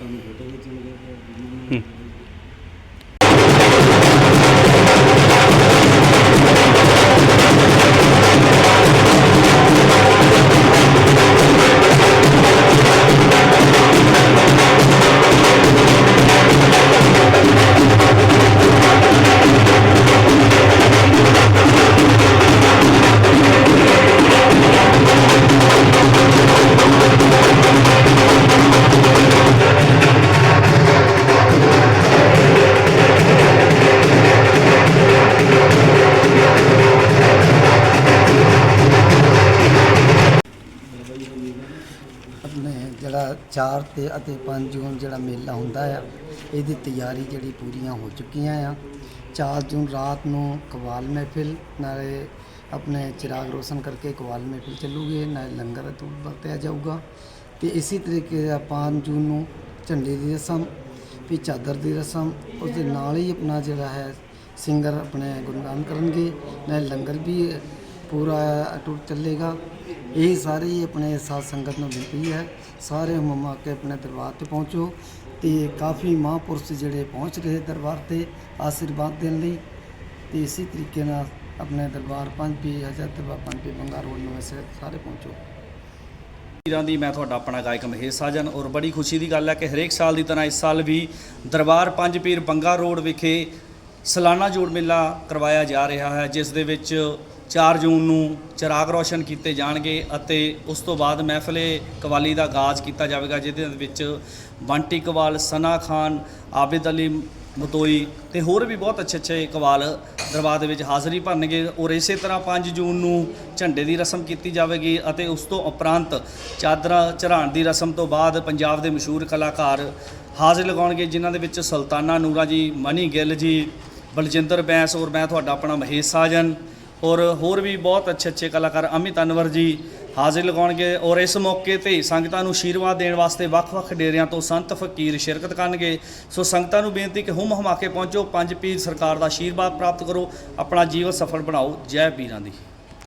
ਸਾਨੂੰ ਫੋਟੋ ਖਿੱਚਣ ਲੱਗੇ 4 ਤੇ ਅਤੇ 5 ਜੂਨ ਜਿਹੜਾ ਮੇਲਾ ਹੁੰਦਾ ਆ, ਇਹਦੀ ਤਿਆਰੀ ਜਿਹੜੀ ਪੂਰੀਆਂ ਹੋ ਚੁੱਕੀਆਂ ਆ। 4 ਜੂਨ ਰਾਤ ਨੂੰ ਕਵਾਲ ਮਹਿਫਿਲ, ਨਾਲੇ ਆਪਣੇ ਚਿਰਾਗ ਰੋਸ਼ਨ ਕਰਕੇ ਕਵਾਲ ਮਹਿਫਿਲ ਚੱਲੂਗੀ, ਨਾਲੇ ਲੰਗਰ ਤੋਂ ਵਰਤਿਆ ਜਾਊਗਾ। ਤੇ ਇਸੇ ਤਰੀਕੇ ਦਾ 5 ਜੂਨ ਨੂੰ ਝੰਡੇ ਦੀ ਰਸਮ, ਵੀ ਚਾਦਰ ਦੀ ਰਸਮ ਉਸ ਦੇ ਨਾਲ ਹੀ ਆਪਣਾ ਜਿਹੜਾ ਹੈ ਸਿੰਗਰ ਆਪਣੇ ਗੁਣਗਾਨ ਕਰਨਗੇ, ਨਾਲੇ ਲੰਗਰ ਵੀ ਪੂਰਾ ਅਟੁੱਟ ਚੱਲੇਗਾ। ਇਹ ਸਾਰੇ ਹੀ ਆਪਣੇ ਸਾਧ ਸੰਗਤ ਨੂੰ ਬੇਨਤੀ ਹੈ। ਸਾਰੇ ਮਮਾ ਕੇ ਆਪਣੇ ਦਰਬਾਰ ਤੇ ਪਹੁੰਚੋ ਤੇ ਕਾਫੀ ਮਹਾਂਪੁਰਸ਼ ਜਿਹੜੇ ਪਹੁੰਚ ਰਹੇ ਦਰਬਾਰ ਤੇ ਆਸ਼ੀਰਵਾਦ ਦੇਣ ਲਈ ਤੇ ਇਸੇ ਤਰੀਕੇ ਨਾਲ ਆਪਣੇ ਦਰਬਾਰ ਪੰਜ ਪੀ ਹਜ਼ਰਤ ਦਰਬਾਰ ਪੰਜ ਪੀ ਬੰਗਾਰ ਰੋਡ ਨੂੰ ਵੈਸੇ ਸਾਰੇ ਪਹੁੰਚੋ। ਵੀਰਾਂ ਦੀ ਮੈਂ ਤੁਹਾਡਾ ਆਪਣਾ ਗਾਇਕ ਮਹੇਸ਼ ਸਾਜਨ ਔਰ ਬੜੀ ਖੁਸ਼ੀ ਦੀ ਗੱਲ ਹੈ ਕਿ ਹਰੇਕ ਸਾਲ ਦੀ ਤਰ੍ਹਾਂ ਇਸ ਸਾਲ ਵੀ ਦਰਬਾਰ ਪੰਜ ਪੀਰ ਬੰਗਾ ਰੋਡ ਵਿਖੇ ਸਾਲਾਨਾ ਜੋੜ ਮੇਲਾ ਕਰਵਾਇਆ ਜਾ ਰਿਹਾ ਹੈ, ਜਿਸ ਦੇ ਵਿੱਚ 4 ਜੂਨ ਨੂੰ ਚਿਰਾਗ ਰੋਸ਼ਨ ਕੀਤੇ ਜਾਣਗੇ ਅਤੇ ਉਸ ਤੋਂ ਬਾਅਦ ਮਹਿਫਲੇ ਕਵਾਲੀ ਦਾ ਆਗਾਜ਼ ਕੀਤਾ ਜਾਵੇਗਾ, ਜਿਹਦੇ ਵਿੱਚ ਬੰਟੀ ਕਵਾਲ, ਸਨਾ ਖਾਨ, ਆਬਿਦ ਅਲੀ ਮਤੋਈ ਤੇ ਹੋਰ ਵੀ ਬਹੁਤ ਅੱਛੇ ਅੱਛੇ ਕਵਾਲ ਦਰਬਾਰ ਦੇ ਵਿੱਚ ਹਾਜ਼ਰੀ ਭਰਨਗੇ। ਔਰ ਇਸੇ ਤਰ੍ਹਾਂ 5 ਜੂਨ ਨੂੰ ਝੰਡੇ ਦੀ ਰਸਮ ਕੀਤੀ ਜਾਵੇਗੀ ਅਤੇ ਉਸ ਤੋਂ ਉਪਰੰਤ ਚਾਦਰਾਂ ਚੜ੍ਹਾਉਣ ਦੀ ਰਸਮ ਤੋਂ ਬਾਅਦ ਪੰਜਾਬ ਦੇ ਮਸ਼ਹੂਰ ਕਲਾਕਾਰ ਹਾਜ਼ਰ ਲਗਾਉਣਗੇ, ਜਿਨ੍ਹਾਂ ਦੇ ਵਿੱਚ ਸੁਲਤਾਨਾ ਨੂਰਾ ਜੀ, ਮਨੀ ਗਿੱਲ ਜੀ ਬਲਜਿੰਦਰ ਬੈਂਸ ਔਰ ਮੈਂ ਤੁਹਾਡਾ ਆਪਣਾ ਮਹੇਸ਼ ਸਾਜਨ ਔਰ ਹੋਰ ਵੀ ਬਹੁਤ ਅੱਛੇ ਅੱਛੇ ਕਲਾਕਾਰ ਅਮਿਤ ਅਨਵਰ ਜੀ ਹਾਜ਼ਰ ਲਗਾਉਣਗੇ ਔਰ ਇਸ ਮੌਕੇ ਤੇ ਸੰਗਤਾਂ ਨੂੰ ਆਸ਼ੀਰਵਾਦ ਦੇਣ ਵਾਸਤੇ ਵੱਖ-ਵੱਖ ਡੇਰਿਆਂ ਤੋਂ ਸੰਤ ਫਕੀਰ ਸ਼ਿਰਕਤ ਕਰਨਗੇ। ਸੋ ਸੰਗਤਾਂ ਨੂੰ ਬੇਨਤੀ ਕਿ ਹੁਮ ਹਮਾ ਕੇ ਪਹੁੰਚੋ। ਪੰਜ ਪੀਰ ਸਰਕਾਰ ਦਾ ਆਸ਼ੀਰਵਾਦ ਪ੍ਰਾਪਤ ਕਰੋ। ਆਪਣਾ ਜੀਵਨ ਸਫਲ ਬਣਾਓ। ਜੈ ਪੀਰਾਂ ਦੀ।